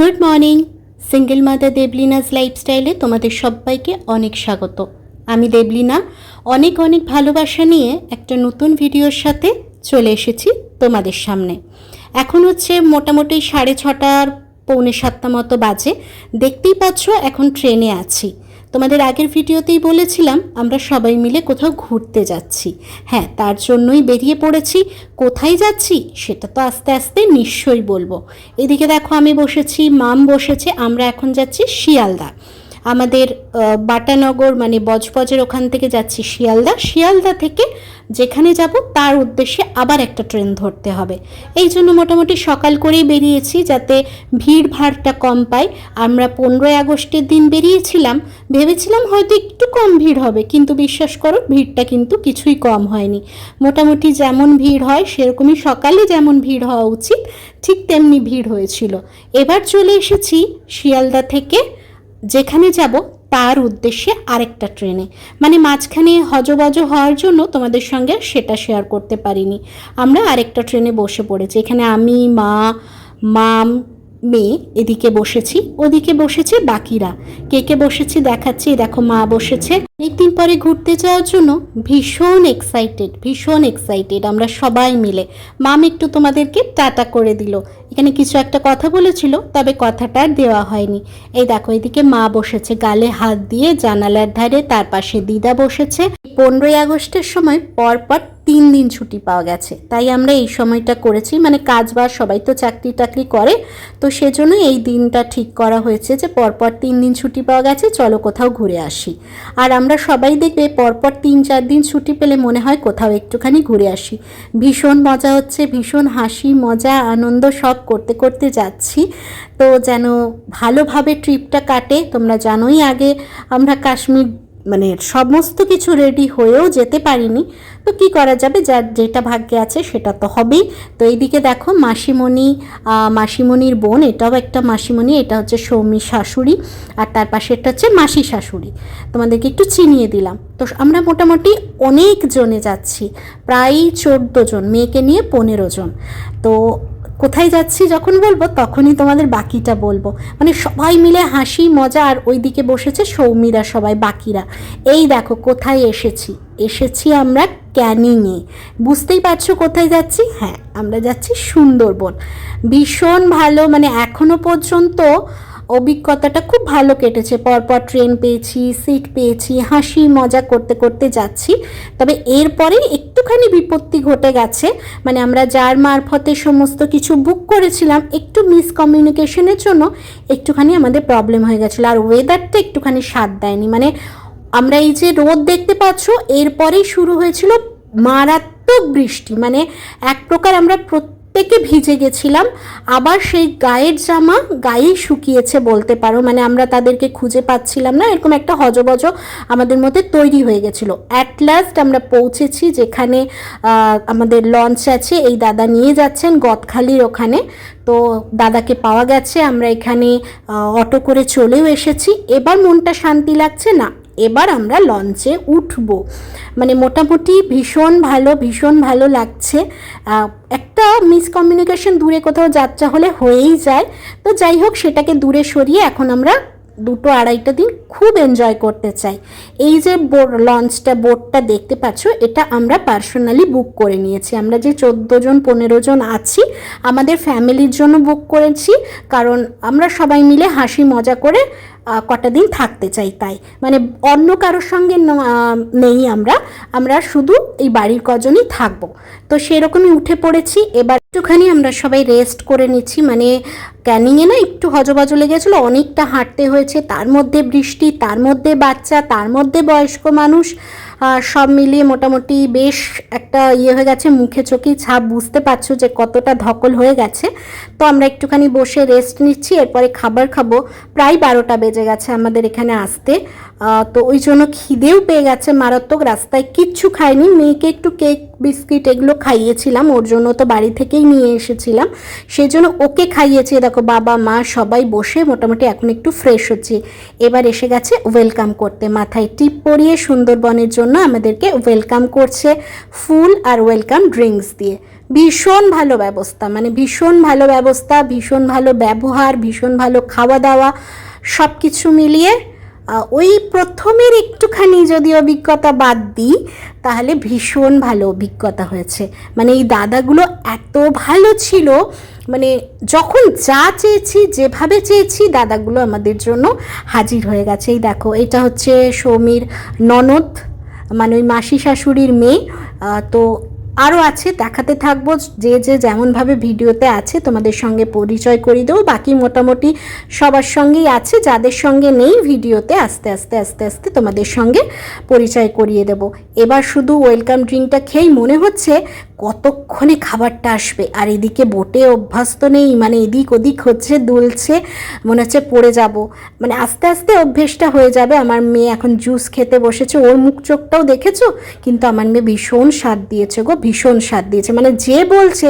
Good morning single mother Debalina's লাইফস্টাইলে তোমাদের সবাইকে অনেক স্বাগত। আমি দেবলিনা অনেক অনেক ভালোবাসা নিয়ে একটা নতুন ভিডিওর সাথে চলে এসেছি তোমাদের সামনে। এখন হচ্ছে মোটামুটি সাড়ে ছটার, পৌনে সাতটা মতো বাজে। দেখতেই পাচ্ছ এখন ট্রেনে আছি। তোমাদের আগের ভিডিওতেই বলেছিলাম, আমরা সবাই মিলে কোথাও ঘুরতে যাচ্ছি। হ্যাঁ তার জন্যই বেরিয়ে পড়েছি। কোথায় যাচ্ছি, সেটা তো আস্তে আস্তে নিশ্চয়ই বলব। এদিকে দেখো আমি বসেছি, মাম বসেছে, আমরা এখন যাচ্ছি শিয়ালদা। আমাদের বাটানগর মানে বজবজের ওখান থেকে যাচ্ছি শিয়ালদা। শিয়ালদা থেকে যেখানে যাব, তার উদ্দেশ্যে আবার একটা ট্রেন ধরতে হবে। এই জন্য মোটামুটি সকাল করেই বেরিয়েছি যাতে ভিড় ভাড়টা কম পাই। আমরা পনেরোই আগস্টের দিন বেরিয়েছিলাম। ভেবেছিলাম হয়তো একটু কম ভিড় হবে, কিন্তু বিশ্বাস করো, ভিড়টা কিন্তু কিছুই কম হয়নি। মোটামুটি যেমন ভিড় হয়, সেরকমই সকালে যেমন ভিড় হওয়া উচিত, ঠিক তেমনি ভিড় হয়েছিল। এবার চলে এসেছি শিয়ালদা থেকে যেখানে যাব, তার উদ্দেশ্যে আরেকটা ট্রেনে। মানে মাঝখানে হজবজ হওয়ার জন্য তোমাদের সঙ্গে সেটা শেয়ার করতে পারিনি। আমরা আরেকটা ট্রেনে বসে পড়েছি। এখানে আমি, মা, মাম, মেয়ে, এদিকে বসেছি, ওদিকে বসেছে বাকিরা। কে কে বসেছি দেখাচ্ছি। দেখো, মা বসেছে। অনেকদিন পরে ঘুরতে যাওয়ার জন্য ভীষণ এক্সাইটেড ভীষণ এক্সাইটেড আমরা সবাই মিলে। মাম একটু তোমাদেরকে টাটা করে দিল। এখানে কিছু একটা কথা বলেছিল, তবে কথাটা দেওয়া হয়নি। এই দেখো, এদিকে মা বসেছে, গালে হাত দিয়ে জানালার ধারে, তার পাশে দিদা বসেছে। পনেরোই আগস্টের সময় পরপর তিন দিন ছুটি পাওয়া গেছে। তাই আমরা এই সময়টা করেছি মানে কাজ বাজ সবাই তো চাকরি টাকরি করে। তো সেজন্য এই দিনটা ঠিক করা হয়েছে যে পরপর তিন দিন ছুটি পাওয়া গেছে, চলো কোথাও ঘুরে আসি। আর আমরা সবাই দেখবে পরপর তিন চার দিন ছুটি পেলে মনে হয় কোথাও একটুখানি ঘুরে আসি। ভীষণ মজা হচ্ছে, ভীষণ হাসি, মজা, আনন্দ সব করতে করতে যাচ্ছি। তো যেন ভালোভাবে ট্রিপটা কাটে, তোমরা জানোই আগে আমরা কাশ্মীর মানে সমস্ত কিছু রেডি হয়েও যেতে পারিনি। তো কি করা যাবে? যার যেটা ভাগ্যে আছে সেটা তো হবেই। তো এইদিকে দেখো মাসিমণি মাসিমণির বোন, এটাও একটা মাসিমণি, এটা হচ্ছে সৌমি শাশুড়ি আর তার পাশেরটা হচ্ছে মাসি শাশুড়ি। তোমাদেরকে একটু চিনিয়ে দিলাম। তো আমরা মোটামুটি অনেক জনে যাচ্ছি, প্রায় চোদ্দ জন, মেয়েকে নিয়ে পনেরো জন। তো কোথায় যাচ্ছি যখন বলব, তখনই তোমাদের বাকিটা বলব। মানে সবাই মিলে হাসি, মজা আর ওইদিকে বসেছে সৌমিরা সবাই, বাকিরা। এই দেখো কোথায় এসেছি। এসেছি আমরা ক্যানিংয়ে। বুঝতেই পারছ কোথায় যাচ্ছি? হ্যাঁ আমরা যাচ্ছি সুন্দরবন। ভীষণ ভালো মানে এখনও পর্যন্ত অভিজ্ঞতাটা খুব ভালো কেটেছে। পরপর ট্রেন পেয়েছি, সিট পেয়েছি, হাসি, মজা করতে করতে যাচ্ছি। তবে এরপরে একটুখানি বিপত্তি ঘটে গেছে। মানে আমরা যার মারফতে সমস্ত কিছু বুক করেছিলাম, একটু মিসকমিউনিকেশনের জন্য একটুখানি আমাদের প্রবলেম হয়ে গেছিল। আর ওয়েদারটা একটুখানি স্বাদ দেয়নি। মানে আমরা এই যে রোদ দেখতে পাচ্ছ, এরপরেই শুরু হয়েছিল মারাত্মক বৃষ্টি। মানে এক প্রকার আমরা প্রত্যেকে ভিজে গেছিলাম। আবার সেই গায়ের জামা গায়েই শুকিয়েছে বলতে পারো। মানে আমরা তাদেরকে খুঁজে পাচ্ছিলাম না। এরকম একটা হজবজ আমাদের মধ্যে তৈরি হয়ে গেছিল। অ্যাট লাস্ট আমরা পৌঁছেছি যেখানে আমাদের লঞ্চ আছে। এই দাদা নিয়ে যাচ্ছেন গদখালির ওখানে। তো দাদাকে পাওয়া গেছে। আমরা এখানে অটো করে চলেও এসেছি। এবার মনটা শান্তি লাগছে না? এবার আমরা লঞ্চে উঠব। মানে মোটামুটি ভীষণ ভালো ভীষণ ভালো লাগছে। একটা মিসকমিউনিকেশন দূরে কোথাও যাত্রা হলে হয়েই যায়। তো যাই হোক, সেটাকে দূরে সরিয়ে এখন আমরা দুটো আড়াইটা দিন খুব এনজয় করতে চাই। এই যে লঞ্চটা, বোটটা দেখতে পাচ্ছ, এটা আমরা পার্সোনালি বুক করে নিয়েছি। আমরা যে চোদ্দ জন, পনেরো জন আছি, আমাদের ফ্যামিলির জন্য বুক করেছি। কারণ আমরা সবাই মিলে হাসি মজা করে কটা দিন থাকতে চাই তাই। মানে অন্য কারোর সঙ্গে নেই আমরা। আমরা শুধু এই বাড়ির কজনই থাকব। তো সেরকমই উঠে পড়েছি। এবার একটুখানি আমরা সবাই রেস্ট করে নিচ্ছি। মানে ক্যানিংয়ে না একটু হজবজ লেগেছিলো, অনেকটা হাঁটতে হয়েছে। তার মধ্যে বৃষ্টি, তার মধ্যে বাচ্চা, তার মধ্যে বয়স্ক মানুষ। সব মিলিয়ে মোটামুটি বেশ একটা ইয়ে হয়ে গেছে, মুখে চোখেই ছাপ, বুঝতে পারছ যে কতটা ধকল হয়ে গেছে। তো আমরা একটুখানি বসে রেস্ট নিচ্ছি, এরপরে খাবার খাব। প্রায় বারোটা বেজে গেছে আমাদের এখানে আসতে। তো ওই জন্য খিদেও পেয়ে গেছে মারাত্মক, রাস্তায় কিচ্ছু খাইনি। মেয়েকে একটু কেক, বিস্কিট এগুলো খাইয়েছিলাম, ওর জন্য তো বাড়ি থেকেই নিয়ে এসেছিলাম। সেই জন্য ওকে খাইয়েছি। দেখো, বাবা, মা সবাই বসে মোটামুটি এখন একটু ফ্রেশ হচ্ছে। এবার এসে গেছে ওয়েলকাম করতে। মাথায় টিপ পরিয়ে সুন্দরবনের জন্য আমাদেরকে ওয়েলকাম করছে ফুল আর ওয়েলকাম ড্রিঙ্কস দিয়ে। ভীষণ ভালো ব্যবস্থা মানে ভীষণ ভালো ব্যবস্থা, ভীষণ ভালো ব্যবহার, ভীষণ ভালো খাওয়া দাওয়া সব কিছু মিলিয়ে ওই প্রথমের একটুখানি যদি অভিজ্ঞতা বাদ দিই, তাহলে ভীষণ ভালো অভিজ্ঞতা হয়েছে। মানে এই দাদাগুলো এত ভালো ছিল মানে যখন যা চেয়েছি, যেভাবে চেয়েছি, দাদাগুলো আমাদের জন্য হাজির হয়ে গেছে। এই দেখো, এটা হচ্ছে সৌমির ননদ মানে ওই মাসি শাশুড়ির মেয়ে তো আরও আছে, দেখাতে থাকব, যে যে যেমনভাবে ভিডিওতে আছে, তোমাদের সঙ্গে পরিচয় করিয়ে দেবো। বাকি মোটামুটি সবার সঙ্গেই আছে, যাদের সঙ্গে নেই ভিডিওতে, আস্তে আস্তে আস্তে আস্তে তোমাদের সঙ্গে পরিচয় করিয়ে দেবো। এবার শুধু ওয়েলকাম ড্রিঙ্কটা খেয়েই মনে হচ্ছে কতক্ষণে খাবারটা আসবে। আর এদিকে বোটে অভ্যস্ত নেই মানে এদিক ওদিক হচ্ছে, দুলছে, মনে হচ্ছে পড়ে যাব। মানে আস্তে আস্তে অভ্যেসটা হয়ে যাবে। আমার মেয়ে এখন জুস খেতে বসেছে, ওর মুখ চোখটাও দেখেছ? কিন্তু আমার মেয়ে ভীষণ স্বাদ দিয়েছে গো ভীষণ স্বাদ দিয়েছে। মানে যে বলছে,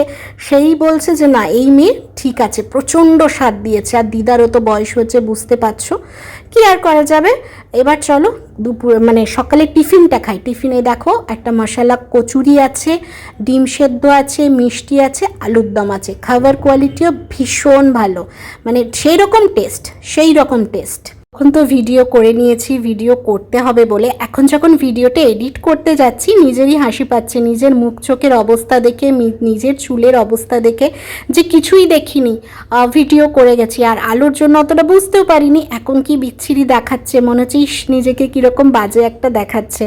সেই বলছে যে, না, এই মেয়ে ঠিক আছে, প্রচণ্ড স্বাদ দিয়েছে। আর দিদারও তো বয়স হচ্ছে বুঝতে পারছ। কি আর করা যাবে? এবার চলো দুপুর মানে সকালে টিফিনটা খাই টিফিনে দেখো, একটা মশলা কচুরি আছে, ডিম সেদ্ধ আছে, মিষ্টি আছে, আলুর দম আছে। খাবার কোয়ালিটিও ভীষণ ভালো। মানে সেই রকম টেস্ট সেই রকম টেস্ট এখন তো ভিডিও করে নিয়েছি ভিডিও করতে হবে বলে। এখন যখন ভিডিওটা এডিট করতে যাচ্ছি নিজেরই হাসি পাচ্ছে নিজের মুখ চোখের অবস্থা দেখে নিজের চুলের অবস্থা দেখে যে কিছুই দেখিনি ভিডিও করে গেছি। আর আলোর জন্য অতটা বুঝতেও পারিনি এখন কি বিচ্ছিরি দেখাচ্ছে মনে হচ্ছে ইস, নিজেকে কীরকম বাজে একটা দেখাচ্ছে।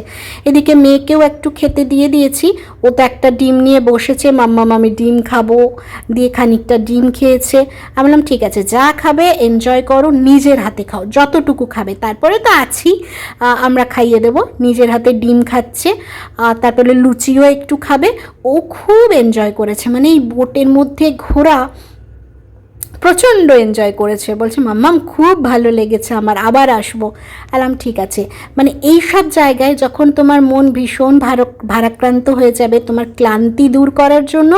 এদিকে মেয়েকেও একটু খেতে দিয়ে দিয়েছি ও তো একটা ডিম নিয়ে বসেছে মাম্মা মামি ডিম খাব। দিয়ে খানিকটা ডিম খেয়েছে। আমি বললাম ঠিক আছে যা খাবে এনজয় করো নিজের হাতে খাও। যতটুকু খাবে, তারপরে তো আছি। আমরা খাইয়ে দেব। নিজের হাতে ডিম খাচ্ছে। তারপরে লুচিও একটু খাবে। ও খুব এনজয় করেছে। মানে এই বোটের মধ্যে ঘোরা প্রচণ্ড এনজয় করেছে। বলছে মাম্মাম খুব ভালো লেগেছে আমার, আবার আসব। আলাম ঠিক আছে। মানে এই সব জায়গায় যখন তোমার মন ভীষণ ভারক ভারাক্রান্ত হয়ে যাবে, তোমার ক্লান্তি দূর করার জন্য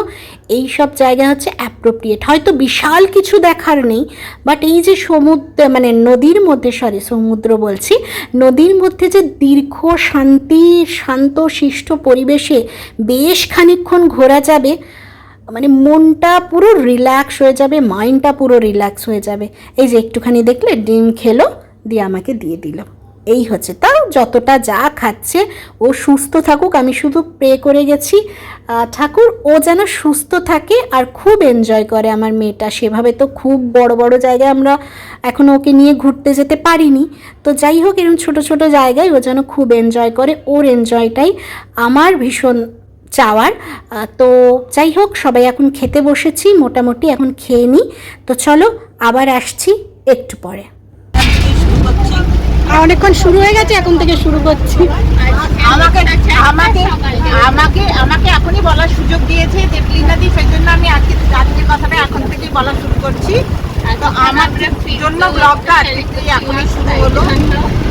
এই সব জায়গা হচ্ছে অ্যাপ্রোপ্রিয়েট হয়তো বিশাল কিছু দেখার নেই বাট এই যে সমুদ্র মানে নদীর মধ্যে সরি সমুদ্র বলছি, নদীর মধ্যে যে দীর্ঘ শান্তি, শান্ত, শিষ্ট পরিবেশে বেশ খানিকক্ষণ ঘোরা যাবে মানে মনটা পুরো রিল্যাক্স হয়ে যাবে মাইন্ডটা পুরো রিল্যাক্স হয়ে যাবে। এই যে একটুখানি দেখলে ডিম খেলো, দিয়ে আমাকে দিয়ে দিল। এই হচ্ছে। তাও যতটা যা খাচ্ছে, ও সুস্থ থাকুক, আমি শুধু প্রে করে গেছি। ঠাকুর, ও যেন সুস্থ থাকে আর খুব এনজয় করে আমার মেয়েটা। সেভাবে তো খুব বড় বড় জায়গায় আমরা এখনও ওকে নিয়ে ঘুরতে যেতে পারিনি। তো যাই হোক এরকম ছোট ছোট জায়গায় ও যেন খুব এনজয় করে। ওর এনজয়টাই আমার ভীষণ চাওয়ার। তো যাই হোক, সবাই এখন খেতে বসেছি, মোটামুটি এখন খেয়ে নিই তো চলো, আবার আসছি একটু পরে। অনেকক্ষণ শুরু হয়ে গেছে এখন থেকে শুরু করছি। আমাকে আমাকে আমাকে আমাকে এখনই বলার সুযোগ দিয়েছে যে দেবলীনাদি সেই জন্য আমি আজকে আজকের কথাটা এখন থেকেই বলা শুরু করছি। তো আমার জন্য ব্লগটা আজকে এখনই শুরু হলো।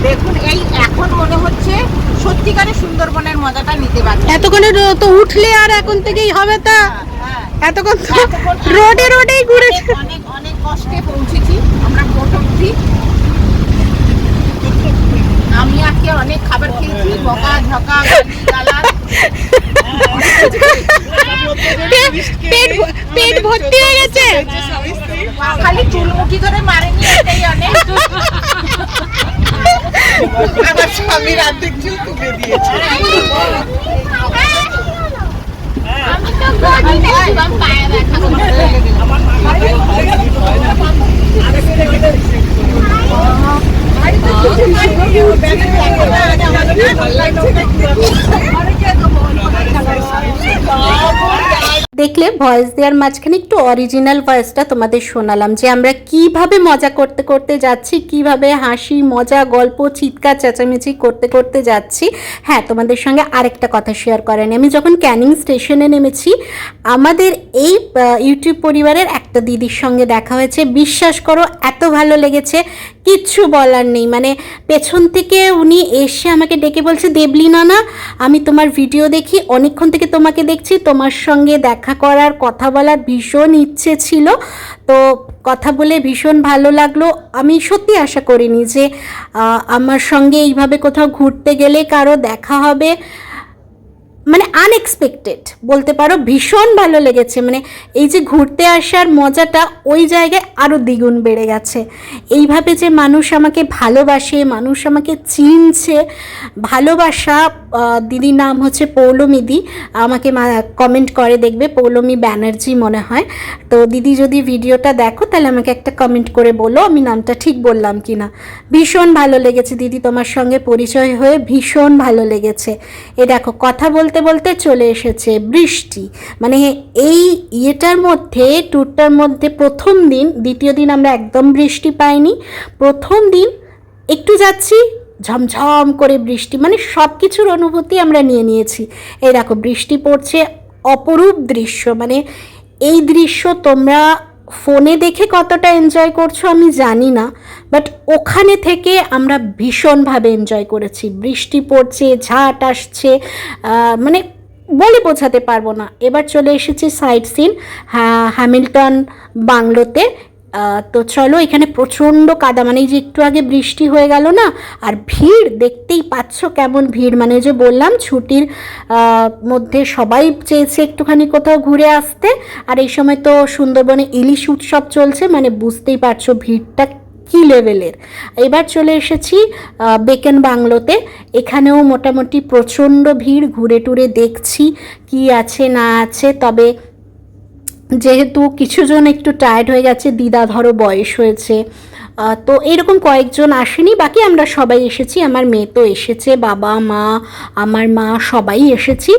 দেখুন এই এখন মনে হচ্ছে সত্যিকারের সুন্দরবনের মজাটা নিতে পারছি। এতক্ষণে তো উঠলে আর এখন থেকেই হবে তা। হ্যাঁ এতক্ষণ রোডে রোডেই ঘুরেছে অনেক অনেক কষ্টে পৌঁছেছি আমরা বোট অব্দি আমি আজকে অনেক খাবার খেয়েছি বকা ঝকা গালার পেট পেট ভর্তি হয়ে গেছে। খালি চুলমুখি করে মারেনি এটাই অনেক। আমার স্বামীর অর্ধেক চুল তুলে দিয়েছে। আমি তো পায়ে ব্যথা বাড়িতে দেখলে ভয়েস দেওয়ার মাঝখানে একটু অরিজিনাল ভয়েসটা তোমাদের শোনালাম যে আমরা কীভাবে মজা করতে করতে যাচ্ছি, কীভাবে হাসি, মজা, গল্প, চিৎকার, চেঁচামেচি করতে করতে যাচ্ছি। হ্যাঁ তোমাদের সঙ্গে আরেকটা কথা শেয়ার করেনি আমি যখন ক্যানিং স্টেশনে নেমেছি, আমাদের এই ইউটিউব পরিবারের একটা দিদির সঙ্গে দেখা হয়েছে। বিশ্বাস করো, এত ভালো লেগেছে। কিচ্ছু বলার নেই। মানে পেছন থেকে উনি এসে আমাকে ডেকে বলছে, দেবলিনা না, আমি তোমার ভিডিও দেখি, অনেকক্ষণ থেকে তোমাকে দেখছি, তোমার সঙ্গে দেখা করার কথা বলার ভীষণ ইচ্ছে ছিল। তো কথা বলে ভীষণ ভালো লাগল। আমি সত্যি আশা করিনি যে আমার সঙ্গে এইভাবে কোথাও ঘুরতে গেলে কারও দেখা হবে। মানে আনএক্সপেক্টেড বলতে পারো ভীষণ ভালো লেগেছে। মানে এই যে ঘুরতে আসার মজাটা ওই জায়গায় আরও দ্বিগুণ বেড়ে গেছে। এইভাবে যে মানুষ আমাকে ভালোবাসে, মানুষ আমাকে চিনছে, ভালোবাসা দিদির নাম হচ্ছে পৌলমিদি, আমাকে কমেন্ট করে, দেখবে পৌলমি ব্যানার্জি মনে হয়। তো দিদি যদি ভিডিওটা দেখো, তাহলে আমাকে একটা কমেন্ট করে বলো, আমি নামটা ঠিক বললাম কি না ভীষণ ভালো লেগেছে দিদি তোমার সঙ্গে পরিচয় হয়ে, ভীষণ ভালো লেগেছে। এ দেখো, কথা বলতে বলতে বলতে চলে এসেছে বৃষ্টি। মানে এই ইয়েটার মধ্যে ট্যুরটার মধ্যে প্রথম দিন, দ্বিতীয় দিন আমরা একদম বৃষ্টি পাইনি। প্রথম দিন একটু যাচ্ছি, ঝমঝম করে বৃষ্টি মানে সব কিছুর অনুভূতি আমরা নিয়ে নিয়েছি। এই দেখো, বৃষ্টি পড়ছে অপরূপ দৃশ্য মানে এই দৃশ্য তোমরা ফোনে দেখে কতটা এনজয় করছ আমি জানি না বাট ওখানে থেকে আমরা ভীষণভাবে এনজয় করেছি। বৃষ্টি পড়ছে, ঝাট আসছে মানে বলে বোঝাতে পারব না। এবার চলে এসেছি সাইট সিন হ্যামিল্টন বাংলোতে। তো চলো, এখানে প্রচণ্ড কাদা মানে এই যে একটু আগে বৃষ্টি হয়ে গেল না, আর ভিড়, দেখতেই পাচ্ছ কেমন ভিড়। মানে যে বললাম, ছুটির মধ্যে সবাই চেয়েছে একটুখানি কোথাও ঘুরে আসতে, আর এই সময় তো সুন্দরবনে ইলিশ উৎসব চলছে মানে বুঝতেই পারছ ভিড়টা কী লেভেলের। এবার চলে এসেছি বেকেন বাংলোতে। এখানেও মোটামুটি প্রচণ্ড ভিড়, ঘুরে টুরে দেখছি কি আছে না আছে, তবে যেহেতু কিছুজন একটু টায়ার্ড হয়ে গেছে, দিদা ধরো বয়স হয়েছে তো এরকম কয়েকজন আসেনি, বাকি আমরা সবাই এসেছি, আমার মেয়ে তো এসেছে, বাবা, মা, আমার মা, সবাই এসেছি,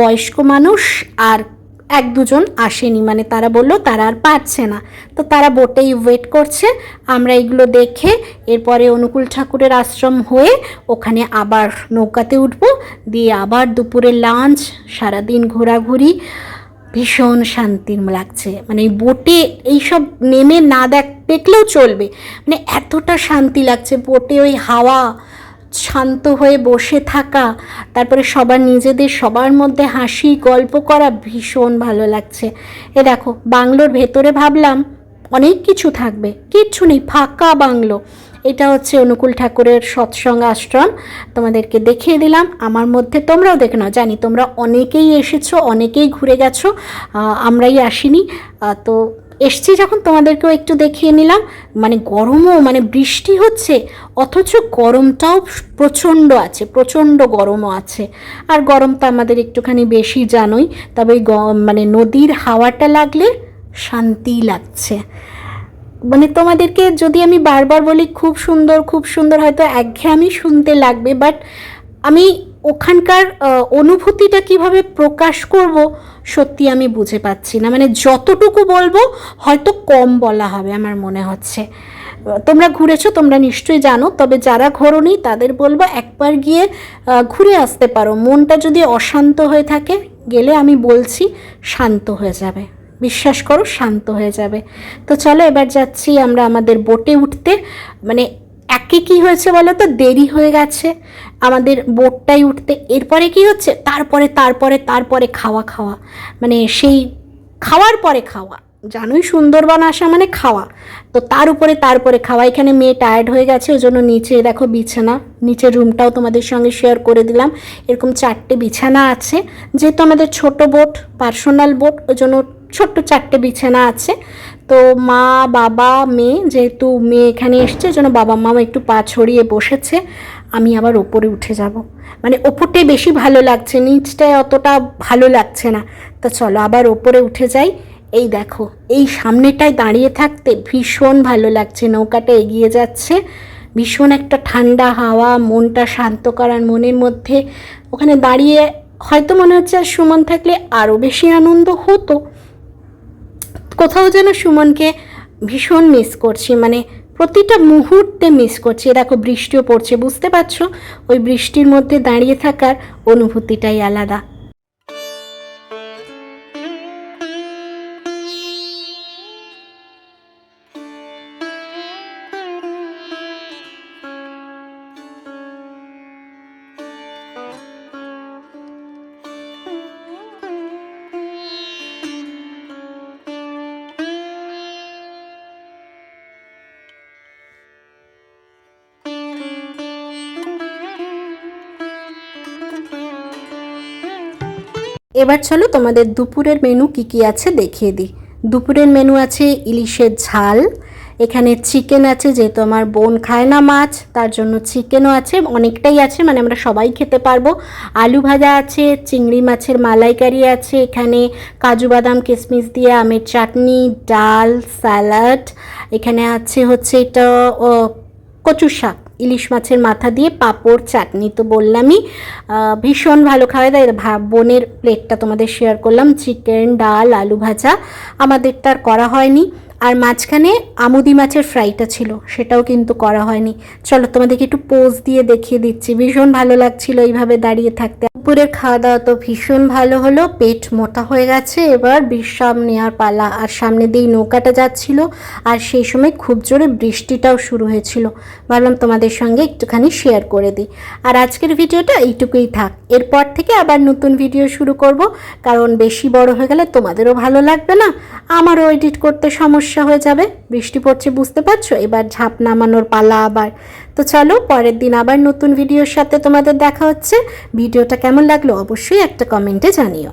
বয়স্ক মানুষ আর এক দুজন আসেনি মানে তারা বলল তারা আর পারছে না, তো তারা বোটেই ওয়েট করছে, আমরা এগুলো দেখে এরপরে অনুকূল ঠাকুরের আশ্রম হয়ে ওখানে আবার নৌকাতে উঠবো, দিয়ে আবার দুপুরে লাঞ্চ সারাদিন ঘোরাঘুরি ভীষণ শান্তির লাগছে। মানে এই বোটে এইসব নেমে না দেখ, দেখলেও চলবে। মানে এতটা শান্তি লাগছে বোটে ওই হাওয়া, শান্ত হয়ে বসে থাকা, তারপরে সবার নিজেদের, সবার মধ্যে হাসি, গল্প করা ভীষণ ভালো লাগছে। এ দেখো, বাংলোর ভেতরে ভাবলাম অনেক কিছু থাকবে, কিচ্ছু নেই, ফাঁকা বাংলো। এটা হচ্ছে অনুকূল ঠাকুরের সৎসঙ্গ আশ্রম। তোমাদেরকে দেখিয়ে দিলাম। আমার মধ্যে তোমরাও দেখে নাও। জানি তোমরা অনেকেই এসেছ, অনেকেই ঘুরে গেছো। আমরাই আসিনি। তো এসছি যখন তোমাদেরকেও একটু দেখিয়ে নিলাম। মানে গরমও মানে বৃষ্টি হচ্ছে, অথচ গরমটাও প্রচণ্ড আছে, প্রচণ্ড গরমও আছে। আর গরম তো আমাদের একটুখানি বেশি জানোই, তবে মানে নদীর হাওয়াটা লাগলে শান্তি লাগছে। মানে তোমাদেরকে যদি আমি বারবার বলি, খুব সুন্দর খুব সুন্দর, হয়তো একঘেয়েমি শুনতে লাগবে বাট আমি ওখানকার অনুভূতিটা কীভাবে প্রকাশ করব সত্যি আমি বুঝে পাচ্ছি না। মানে যতটুকু বলব, হয়তো কম বলা হবে আমার মনে হচ্ছে। তোমরা ঘুরেছো, তোমরা নিশ্চয়ই জানো, তবে যারা ঘোরনি, তাদের বলব একবার গিয়ে ঘুরে আসতে পারো। মনটা যদি অশান্ত হয়ে থাকে, গেলে আমি বলছি শান্ত হয়ে যাবে। বিশ্বাস করো, শান্ত হয়ে যাবে। তো চলো এবার যাচ্ছি আমরা আমাদের বোটে উঠতে। মানে একে কি হয়েছে বলো তো? দেরি হয়ে গেছে। আমাদের বোটটাই উঠতে। এরপরে কি হচ্ছে? তারপরে তারপরে তারপরে খাওয়া খাওয়া। মানে সেই খাওয়ার পরে খাওয়া। জানোই সুন্দরবন আসা মানে খাওয়া। তো তার উপরে, তারপরে খাওয়া। এখানে মেয়ে টায়ার্ড হয়ে গেছে, ওই জন্য নিচে দেখো বিছানা। নিচের রুমটাও তোমাদের সঙ্গে শেয়ার করে দিলাম। এরকম চারটে বিছানা আছে। যেহেতু আমাদের ছোট বোট পার্সোনাল বোট ওই জন্য ছোট্ট চারটে বিছানা আছে। তো মা, বাবা, মেয়ে যেহেতু মেয়ে এখানে এসছে যেন বাবা মাও একটু পা ছড়িয়ে বসেছে। আমি আবার ওপরে উঠে যাব। মানে ওপরটাই বেশি ভালো লাগছে নিচটায় অতটা ভালো লাগছে না। তো চলো আবার ওপরে উঠে যাই। এই দেখো, এই সামনেটায় দাঁড়িয়ে থাকতে ভীষণ ভালো লাগছে, নৌকাটা এগিয়ে যাচ্ছে। ভীষণ একটা ঠান্ডা হাওয়া, মনটা শান্ত করার মনের মধ্যে। ওখানে দাঁড়িয়ে হয়তো মনে হচ্ছে আর সুমন থাকলে আরও বেশি আনন্দ হতো। কোথাও যেন সুমনকে ভীষণ মিস করছি মানে প্রতিটা মুহূর্তে মিস করছি। দেখো বৃষ্টিও পড়ছে, বুঝতে পারছ? ওই বৃষ্টির মধ্যে দাঁড়িয়ে থাকার অনুভূতিটাই আলাদা। এবার চলো তোমাদের দুপুরের মেনু কি কি আছে দেখিয়ে দিই। দুপুরের মেনু আছে ইলিশের ঝাল, এখানে চিকেন আছে যেহেতু আমার বোন খায় না মাছ, তার জন্য চিকেনও আছে, অনেকটাই আছে মানে আমরা সবাই খেতে পারব। আলু ভাজা আছে, চিংড়ি মাছের মালাইকারি আছে, এখানে কাজু বাদাম কিশমিশ দিয়ে আমের চাটনি, ডাল, স্যালাড, এখানে আছে হচ্ছে এটা কচু শাক ইলিশ মাছের মাথা দিয়ে পাঁপড় চাটনি। তো বললামই ভীষণ ভালো খাওয়া ভা- বোনের প্লেটটা তোমাদের শেয়ার করলাম চিকেন ডাল, আলু ভাজা। আমাদের তার করা হয়নি। আর মাঝখানে আমুদি মাছের ফ্রাইটা ছিল, সেটাও কিন্তু করা হয়নি। চলো তোমাদেরকে একটু পোজ দিয়ে দেখিয়ে দিচ্ছি। ভীষণ ভালো লাগছিল এইভাবে দাঁড়িয়ে থাকতে। দুপুরের খাওয়া দাওয়া তো ভীষণ ভালো হলো, পেট মোটা হয়ে গেছে এবার বিশ্রাম নেওয়ার পালা। আর সামনে দিয়ে নৌকাটা যাচ্ছিল, আর সেই সময় খুব জোরে বৃষ্টিটাও শুরু হয়েছিল। ভাবলাম তোমাদের সঙ্গে একটুখানি শেয়ার করে দিই। আর আজকের ভিডিওটা এইটুকুই থাক। এরপর থেকে আবার নতুন ভিডিও শুরু করব, কারণ বেশি বড় হয়ে গেলে তোমাদেরও ভালো লাগবে না, আমারও এডিট করতে সমস্যা হয়ে যাবে, বৃষ্টি পড়ছে বুঝতে পারছ? এবার ঝাঁপ নামানোর পালা আবার। তো চলো, পরের দিন আবার নতুন ভিডিওর সাথে তোমাদের দেখা হচ্ছে। ভিডিওটা কেমন লাগল অবশ্যই একটা কমেন্টে জানিও।